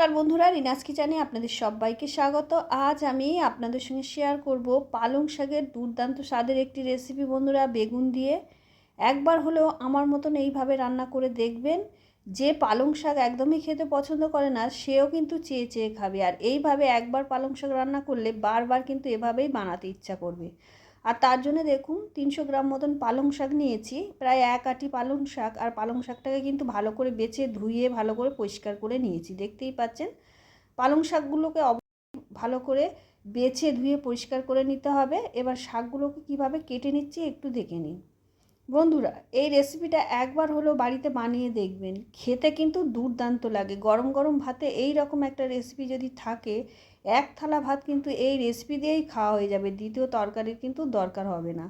নমস্কার বন্ধুরা, রিনাস কিচানে আপনাদের সবাইকে স্বাগত। আজ আমি আপনাদের সঙ্গে শেয়ার করব পালং শাকের দুর্দান্ত স্বাদের একটি রেসিপি বন্ধুরা, বেগুন দিয়ে। একবার হলেও আমার মতন এইভাবে রান্না করে দেখবেন, যে পালং শাক একদমই খেতে পছন্দ করে না, সেও কিন্তু চেয়ে চেয়ে খাবে। আর এইভাবে একবার পালং শাক রান্না করলে বারবার কিন্তু এভাবেই বানাতে ইচ্ছা করবে। আর তার জন্য দেখুন, তিনশো গ্রাম মতন পালং শাক নিয়েছি। প্রায় এক আটি পালং শাক আর পালং শাকটাকে কিন্তু ভালো করে বেছে ধুয়ে, ভালো করে পরিষ্কার করে নিয়েছি। দেখতেই পাচ্ছেন? পালং শাকগুলোকে ভালো করে বেছে ধুয়ে পরিষ্কার করে নিতে হবে। এবার শাকগুলোকে কীভাবে কেটে নিচ্ছি একটু দেখে নিন। বন্ধুরা, এই রেসিপিটা একবার হলো বাড়িতে বানিয়ে দেখবেন। খেতে কিন্তু দুর্দান্ত লাগে। গরম গরম ভাতে এই রকম একটা রেসিপি যদি থাকে এক থালা ভাত কিন্তু এই রেসিপি দিয়েই খাওয়া হয়ে যাবে, দ্বিতীয় তরকারির কিন্তু দরকার হবে না।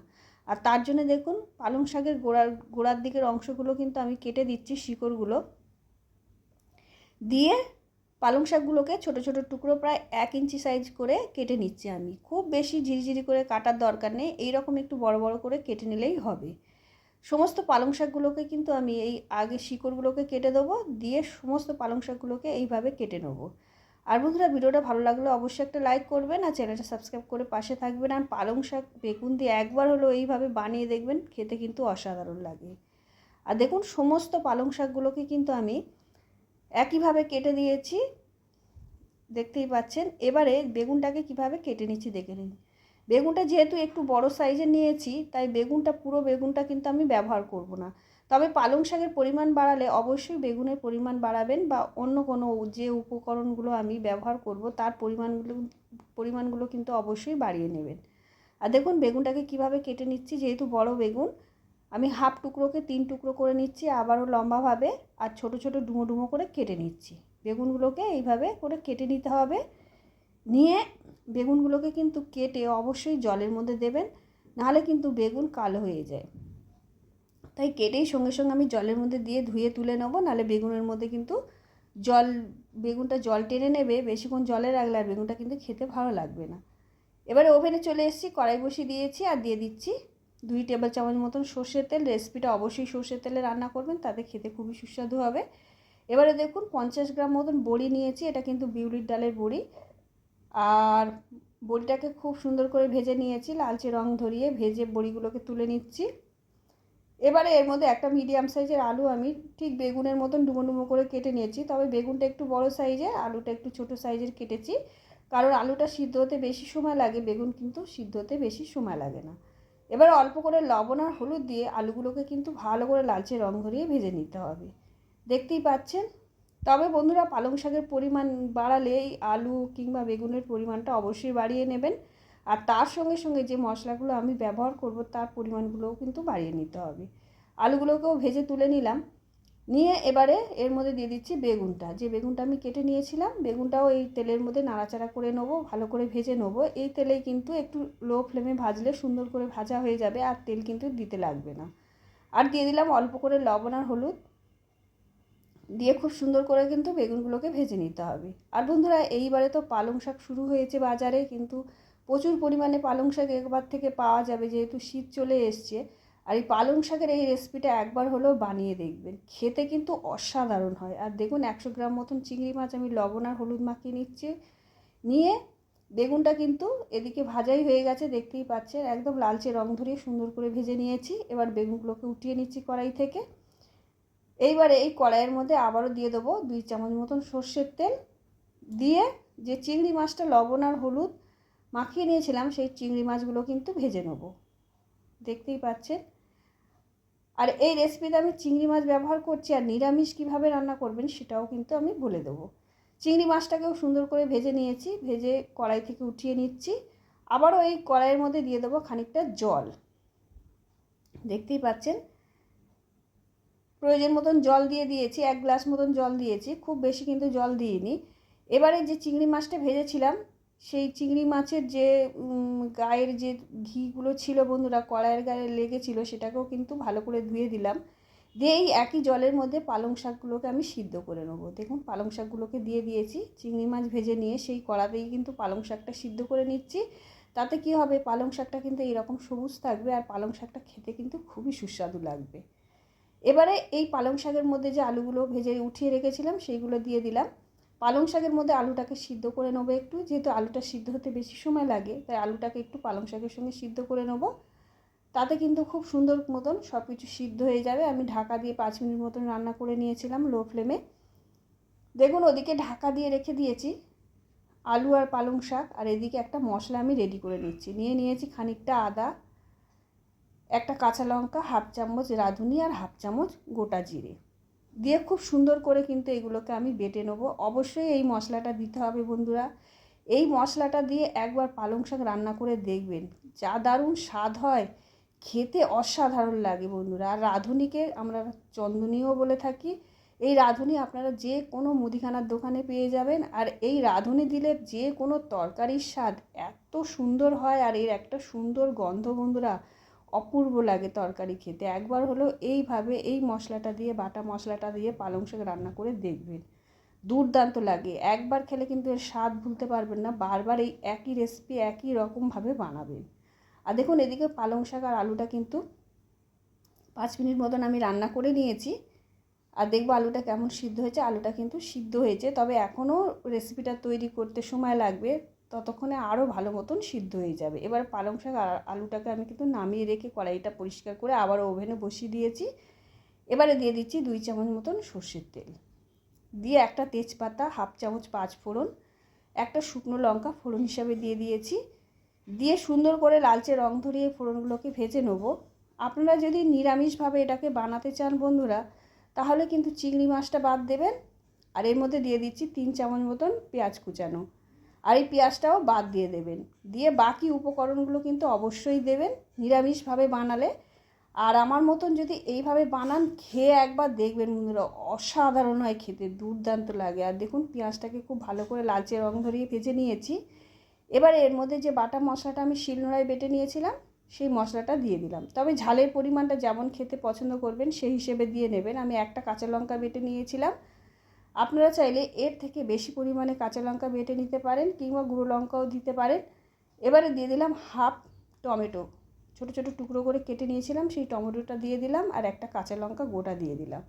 আর তার জন্য দেখুন, পালং শাকের গোড়ার গোড়ার দিকের অংশগুলো কিন্তু আমি কেটে দিচ্ছি শিকড়গুলো। দিয়ে পালং শাকগুলোকে ছোট ছোট টুকরো প্রায় এক ইঞ্চি সাইজ করে কেটে নিচ্ছি আমি। খুব বেশি ঝিরিঝিরি করে কাটার দরকার নেই, এইরকম একটু বড় বড় করে কেটে নিলেই হবে। সমস্ত পালং শাকগুলোকে কিন্তু আমি এই আগে শিকড়গুলোকে কেটে দেবো, দিয়ে সমস্ত পালং শাকগুলোকে এইভাবে কেটে নেব। আর বন্ধুরা, ভিডিওটা ভালো লাগলে অবশ্যই একটা লাইক করবেন আর চ্যানেলটা সাবস্ক্রাইব করে পাশে থাকবেন। আর পালং শাক, বেগুন দিয়ে একবার হলো এইভাবে বানিয়ে দেখবেন, খেতে কিন্তু অসাধারণ লাগে। আর দেখুন, সমস্ত পালং শাকগুলোকে কিন্তু আমি একইভাবে কেটে দিয়েছি। দেখতেই পাচ্ছেন, এবারে বেগুনটাকে কীভাবে কেটে নিচ্ছি দেখে নিন। বেগুনটা যেহেতু একটু বড় সাইজের নিয়েছি, তাই বেগুনটা, পুরো বেগুনটা কিন্তু আমি ব্যবহার করব না। তবে পালং শাকের পরিমাণ বাড়ালে অবশ্যই বেগুনের পরিমাণ বাড়াবেন বা অন্য কোনো যে উপকরণগুলো আমি ব্যবহার করব, তার পরিমাণগুলো পরিমাণগুলো কিন্তু অবশ্যই বাড়িয়ে নেবেন। আর দেখুন, বেগুনটাকে কীভাবে কেটে নিচ্ছি, যেহেতু বড় বেগুন, আমি হাফ টুকরোকে তিন টুকরো করে নিচ্ছি, আবারও লম্বাভাবে, আর ছোট ছোট ডুমো ডুমো করে কেটে নিচ্ছি। বেগুনগুলোকে এইভাবে করে কেটে নিতে হবে। নিয়ে বেগুনগুলোকে কিন্তু কেটে অবশ্যই জলের মধ্যে দেবেন, নাহলে কিন্তু বেগুন কালো হয়ে যায়। তাই কেটেই সঙ্গে সঙ্গে আমি জলের মধ্যে দিয়ে ধুয়ে তুলে নেব, নাহলে বেগুনের মধ্যে কিন্তু জল, বেগুনটা জল টেনে নেবে, বেশিক্ষণ জলে রাখলে আর বেগুনটা কিন্তু খেতে ভালো লাগবে না। এবারে ওভেনে চলে এসেছি, কড়াই বসিয়ে দিয়েছি আর দিয়ে দিচ্ছি দুই টেবিল চামচ মতন সর্ষের তেল। রেসিপিটা অবশ্যই সর্ষের তেলে রান্না করবেন, তাতে খেতে খুবই সুস্বাদু হবে। এবারে দেখুন, পঞ্চাশ গ্রাম মতন বড়ি নিয়েছি, এটা কিন্তু বিউলির ডালের বড়ি। আর বড়িটাকে খুব সুন্দর করে ভেজে নিয়েছি, লালচে রং ধরিয়ে ভেজে বড়িগুলোকে তুলে নিচ্ছি। এবারে এর মধ্যে একটা মিডিয়াম সাইজের আলু আমি ঠিক বেগুনের মতন ডুমো ডুমো করে কেটে নিয়েছি। তবে বেগুনটা একটু বড় সাইজের আলুটা একটু ছোট সাইজের কেটেছি। কারণ আলুটা সিদ্ধ হতে বেশি সময় লাগে, বেগুন কিন্তু সিদ্ধ হতে বেশি সময় লাগে না। এবার অল্প করে লবণ আর হলুদ দিয়ে আলুগুলোকে কিন্তু ভালো করে লালচে রং ধরিয়ে ভেজে নিতে হবে। দেখতেই পাচ্ছেন? তবে বন্ধুরা, পালং শাকের পরিমাণ বাড়ালে এই আলু কিংবা বেগুনের পরিমাণটা অবশ্যই বাড়িয়ে নেবেন। আর তার সঙ্গে সঙ্গে যে মশলাগুলো আমি ব্যবহার করব, তার পরিমাণগুলোও কিন্তু বাড়িয়ে নিতে হবে। আলুগুলোকেও ভেজে তুলে নিলাম। নিয়ে এবারে এর মধ্যে দিয়ে দিচ্ছি বেগুনটা। যে বেগুনটা আমি কেটে নিয়েছিলাম, বেগুনটাও এই তেলের মধ্যে নাড়াচাড়া করে নেব, ভালো করে ভেজে নেব। এই তেলেই কিন্তু একটু লো ফ্লেমে ভাজলে সুন্দর করে ভাজা হয়ে যাবে আর তেল কিন্তু দিতে লাগবে না। আর দিয়ে দিলাম অল্প করে লবণ আর হলুদ। দিয়ে খুব সুন্দর করে কিন্তু বেগুনগুলোকে ভেজে নিতে হবে। আর বন্ধুরা, এইবারে তো পালং শাক শুরু হয়েছে বাজারে, কিন্তু প্রচুর পরিমাণে পালং শাক একবার থেকে পাওয়া যাবে, যেহেতু শীত চলে এসছে। আর এই পালং শাকের এই রেসিপিটা একবার হলেও বানিয়ে দেখবেন। খেতে কিন্তু অসাধারণ হয়। আর দেখুন, একশো গ্রাম মতন চিংড়ি মাছ আমি লবণ আর হলুদ মাখিয়ে নিচ্ছি। নিয়ে বেগুনটা কিন্তু এদিকে ভাজাই হয়ে গেছে, দেখতেই পাচ্ছেন। একদম লালচে রং ধরিয়ে সুন্দর করে ভেজে নিয়েছি। এবার বেগুনগুলোকে উঠিয়ে নিচ্ছি কড়াই থেকে। এইবারে এই কড়াইয়ের মধ্যে আবারও দিয়ে দেবো দুই চামচ মতন সর্ষের তেল। দিয়ে যে চিংড়ি মাছটা লবণ আর হলুদ মাখিয়ে নিয়েছিলাম, সেই চিংড়ি মাছগুলো কিন্তু ভেজে নেব। দেখতেই পাচ্ছেন? আর এই রেসিপিতে আমি চিংড়ি মাছ ব্যবহার করছি আর নিরামিষ কীভাবে রান্না করবেন সেটাও কিন্তু আমি বলে দেবো। চিংড়ি মাছটাকেও সুন্দর করে ভেজে নিয়েছি, ভেজে কড়াই থেকে উঠিয়ে নিচ্ছি। আবারও এই কড়াইয়ের মধ্যে দিয়ে দেবো খানিকটা জল। দেখতেই পাচ্ছেন? প্রয়োজন মতন জল দিয়ে দিয়েছি, এক গ্লাস মতন জল দিয়েছি, খুব বেশি কিন্তু জল দিইনি। এবারে যে চিংড়ি মাছটা ভেজেছিলাম সেই চিংড়ি মাছের যে গায়ের যে ঘিগুলো ছিল বন্ধুরা, কড়াইয়ের গায়ে লেগেছিল, সেটাকেও কিন্তু ভালো করে ধুয়ে দিলাম। দিয়ে এই একই জলের মধ্যে পালং শাকগুলোকে আমি সিদ্ধ করে নেব। দেখুন, পালং শাকগুলোকে দিয়ে দিয়েছি। চিংড়ি মাছ ভেজে নিয়ে সেই কড়াতেই কিন্তু পালং শাকটা সিদ্ধ করে নিচ্ছি। তাতে কি হবে, পালং শাকটা কিন্তু এইরকম সবুজ থাকবে আর পালং শাকটা খেতে কিন্তু খুবই সুস্বাদু লাগবে। এবারে এই পালং শাকের মধ্যে যে আলুগুলো ভেজে উঠিয়ে রেখেছিলাম, সেইগুলো দিয়ে দিলাম। পালং শাকের মধ্যে আলুটাকে সিদ্ধ করে নেব একটু। যেহেতু আলুটা সিদ্ধ হতে বেশি সময় লাগে, তাই আলুটাকে একটু পালং শাকের সঙ্গে সিদ্ধ করে নেব। তাতে কিন্তু খুব সুন্দর মতন সব কিছু সিদ্ধ হয়ে যাবে। আমি ঢাকা দিয়ে পাঁচ মিনিট মতন রান্না করে নিয়েছিলাম লো ফ্লেমে। দেখুন, ওদিকে ঢাকা দিয়ে রেখে দিয়েছি আলু আর পালং শাক, আর এদিকে একটা মশলা আমি রেডি করে নিচ্ছি। নিয়ে নিয়েছি খানিকটা আদা, একটা কাঁচা লঙ্কা, হাফ চামচ রাঁধুনি আর হাফ চামচ গোটা জিরে। দিয়ে খুব সুন্দর করে কিন্তু এগুলোকে আমি বেটে নেব। অবশ্যই এই মশলাটা দিতে হবে বন্ধুরা। এই মশলাটা দিয়ে একবার পালং শাক রান্না করে দেখবেন। যা দারুণ স্বাদ হয়, খেতে অসাধারণ লাগে বন্ধুরা। আর রাঁধুনিকে আমরা চন্দনীও বলে থাকি। এই রাঁধুনি আপনারা যে কোনো মুদিখানার দোকানে পেয়ে যাবেন। আর এই রাঁধুনি দিলে যে কোনো তরকারির স্বাদ এত সুন্দর হয় আর এর একটা সুন্দর গন্ধ বন্ধুরা। অপূর্ব লাগে তরকারি খেতে। একবার হলো এইভাবে এই মশলাটা দিয়ে, বাটা মশলাটা দিয়ে পালং শাক রান্না করে দেখবেন। দুর্দান্ত লাগে। একবার খেলে কিন্তু এর স্বাদ ভুলতে পারবেন না। বারবার এই একই রেসিপি একই রকমভাবে বানাবেন। আর দেখুন, এদিকে পালং শাক আর আলুটা কিন্তু পাঁচ মিনিট মতন আমি রান্না করে নিয়েছি। আর দেখব আলুটা কেমন সিদ্ধ হয়েছে। আলুটা কিন্তু সিদ্ধ হয়েছে। তবে এখনও রেসিপিটা তৈরি করতে সময় লাগবে। ততক্ষণে আরও ভালো মতন সিদ্ধ হয়ে যাবে। এবার পালং শাক আলুটাকে আমি কিন্তু নামিয়ে রেখে কড়াইটা পরিষ্কার করে আবার ওভেনে বসিয়ে দিয়েছি। এবারে দিয়ে দিচ্ছি দুই চামচ মতন সর্ষের তেল। দিয়ে একটা তেজপাতা, হাফ চামচ পাঁচ ফোড়ন, একটা শুকনো লঙ্কা ফোড়ন হিসাবে দিয়ে দিয়েছি। দিয়ে সুন্দর করে লালচে রং ধরিয়ে ফোড়নগুলোকে ভেজে নেব। আপনারা যদি নিরামিষভাবে এটাকে বানাতে চান বন্ধুরা, তাহলে কিন্তু চিংড়ি মাছটা বাদ দেবেন। আর এর মধ্যে দিয়ে দিচ্ছি তিন চামচ মতন পেঁয়াজ কুচানো। আর এই পেঁয়াজটাও বাদ দিয়ে দেবেন। দিয়ে বাকি উপকরণগুলো কিন্তু অবশ্যই দেবেন, নিরামিষভাবে বানালে। আর আমার মতন যদি এইভাবে বানান, খেয়ে একবার দেখবেন বন্ধুরা, অসাধারণ হয় খেতে, দুর্দান্ত লাগে। আর দেখুন, পেঁয়াজটাকে খুব ভালো করে লালচে রং ধরিয়ে ভেজে নিয়েছি। এবার এর মধ্যে যে বাটা মশলাটা আমি শিলনোড়ায় বেটে নিয়েছিলাম, সেই মশলাটা দিয়ে দিলাম। তবে ঝালের পরিমাণটা যেমন খেতে পছন্দ করবেন, সেই হিসেবে দিয়ে নেবেন। আমি একটা কাঁচা লঙ্কা বেটে নিয়েছিলাম। আপনারা চাইলে এর থেকে বেশি পরিমাণে কাঁচা লঙ্কা বেটে নিতে পারেন কিংবা গুঁড়ো লঙ্কাও দিতে পারেন। এবারে দিয়ে দিলাম হাফ টমেটো। ছোটো ছোটো টুকরো করে কেটে নিয়েছিলাম, সেই টমেটোটা দিয়ে দিলাম আর একটা কাঁচা লঙ্কা গোটা দিয়ে দিলাম।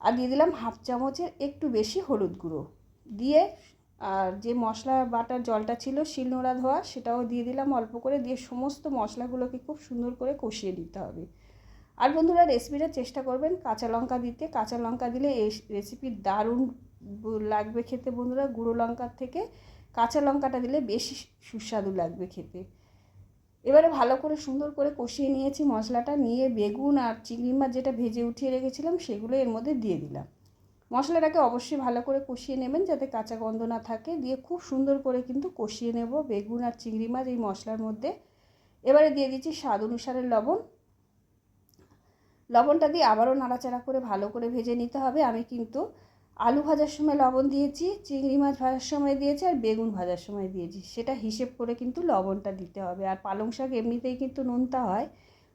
আর দিয়ে দিলাম হাফ চামচের একটু বেশি হলুদ গুঁড়ো। দিয়ে আর যে মশলা বাটার জলটা ছিল, শিলনোড়া ধোয়া, সেটাও দিয়ে দিলাম অল্প করে। দিয়ে সমস্ত মশলাগুলোকে খুব সুন্দর করে কষিয়ে দিতে হবে। আর বন্ধুরা রেসিপিটা চেষ্টা করবেন, কাঁচা লঙ্কা দিতে। কাঁচা লঙ্কা দিলে এই রেসিপি দারুণ লাগবে খেতে বন্ধুরা। গুঁড়ো লঙ্কার থেকে কাঁচা লঙ্কাটা দিলে বেশি সুস্বাদু লাগবে খেতে। এবারে ভালো করে সুন্দর করে কষিয়ে নিয়েছি মশলাটা। নিয়ে বেগুন আর চিংড়ি মাছ যেটা ভেজে উঠিয়ে রেখেছিলাম সেগুলো এর মধ্যে দিয়ে দিলাম। মশলাটাকে অবশ্যই ভালো করে কষিয়ে নেবেন যাতে কাঁচা গন্ধ না থাকে। দিয়ে খুব সুন্দর করে কিন্তু কষিয়ে নেব বেগুন আর চিংড়ি মাছ এই মশলার মধ্যে। এবারে দিয়ে দিচ্ছি স্বাদ অনুসারে লবণ। লবণটা দিয়ে আবারও নাড়াচাড়া করে ভালো করে ভেজে নিতে হবে। আমি কিন্তু আলু ভাজার সময় লবণ দিয়েছি, চিংড়ি মাছ ভাজার সময় দিয়েছি আর বেগুন ভাজার সময় দিয়েছি। সেটা হিসেব করে কিন্তু লবণটা দিতে হবে। আর পালং শাক এমনিতেই কিন্তু নুনতা হয়,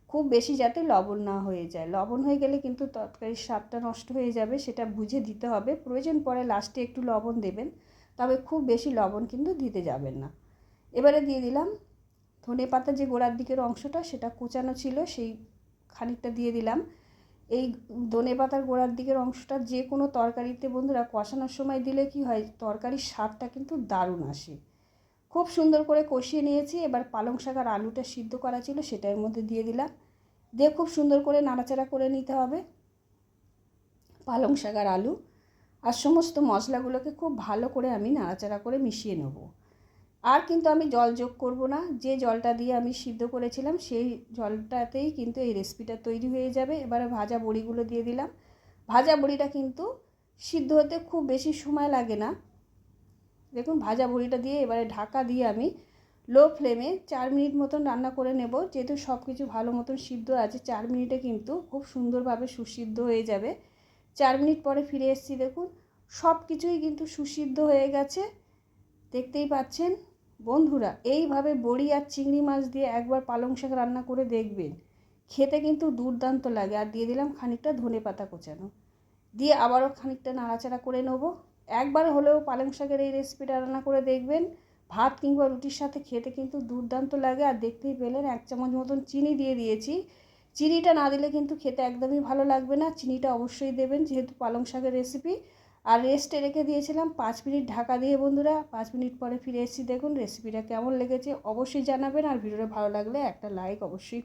খুব বেশি যাতে লবণ না হয়ে যায়। লবণ হয়ে গেলে কিন্তু তরকারির স্বাদটা নষ্ট হয়ে যাবে, সেটা বুঝে দিতে হবে। প্রয়োজন পরে লাস্টে একটু লবণ দেবেন, তবে খুব বেশি লবণ কিন্তু দিতে যাবেন না। এবারে দিয়ে দিলাম ধনে পাতা যে গোড়ার দিকের অংশটা, সেটা কুচানো ছিল, সেই খানিকটা দিয়ে দিলাম। এই ধনে পাতার গোড়ার দিকের অংশটা যে কোনো তরকারিতে বন্ধুরা কষানোর সময় দিলে কি হয়, তরকারির স্বাদটা কিন্তু দারুণ আসে। খুব সুন্দর করে কষিয়ে নিয়েছি, এবার পালং শাক আর আলুটা সিদ্ধ করা ছিল সেটার মধ্যে দিয়ে দিলাম। দিয়ে খুব সুন্দর করে নাড়াচাড়া করে নিতে হবে। পালং শাক আর আলু আর সমস্ত মশলাগুলোকে খুব ভালো করে আমি নাড়াচাড়া করে মিশিয়ে নেব। আর কিন্তু আমি জল যোগ করব না। যে জলটা দিয়ে আমি সিদ্ধ করেছিলাম, সেই জলটাতেই কিন্তু এই রেসিপিটা তৈরি হয়ে যাবে। এবারে ভাজা বড়িগুলো দিয়ে দিলাম। ভাজা বড়িটা কিন্তু সিদ্ধ হতে খুব বেশি সময় লাগে না। দেখুন, ভাজা বড়িটা দিয়ে এবারে ঢাকা দিয়ে আমি লো ফ্লেমে চার মিনিট মতন রান্না করে নেব। যেহেতু সব কিছু ভালো মতন সিদ্ধ আছে, চার মিনিটে কিন্তু খুব সুন্দরভাবে সুসিদ্ধ হয়ে যাবে। চার মিনিট পরে ফিরে এসেছি, দেখুন সব কিছুই কিন্তু সুসিদ্ধ হয়ে গেছে। দেখতেই পাচ্ছেন বন্ধুরা, এইভাবে বড়ি আর চিংড়ি মাছ দিয়ে একবার পালং শাক রান্না করে দেখবেন। খেতে কিন্তু দুর্দান্ত লাগে। আর দিয়ে দিলাম খানিকটা ধনে পাতা কোচানো। দিয়ে আবারও খানিকটা নাড়াচাড়া করে নেব। একবার হলেও পালং শাকের এই রেসিপিটা রান্না করে দেখবেন। ভাত কিংবা রুটির সাথে খেতে কিন্তু দুর্দান্ত লাগে। আর দেখতেই পেলেন, এক চামচ মতন চিনি দিয়ে দিয়েছি। চিনিটা না দিলে কিন্তু খেতে একদমই ভালো লাগবে না। চিনিটা অবশ্যই দেবেন, যেহেতু পালং শাকের রেসিপি আর রেস্টে রেখে দিয়েছিলাম। পাঁচ মিনিট ঢাকা দিয়ে বন্ধুরা, পাঁচ মিনিট পরে ফিরে এসেছি। দেখুন রেসিপিটা কেমন লেগেছে। অবশ্যই জানাবেন। আর ভিডিওটা ভালো লাগলে একটা লাইক অবশ্যই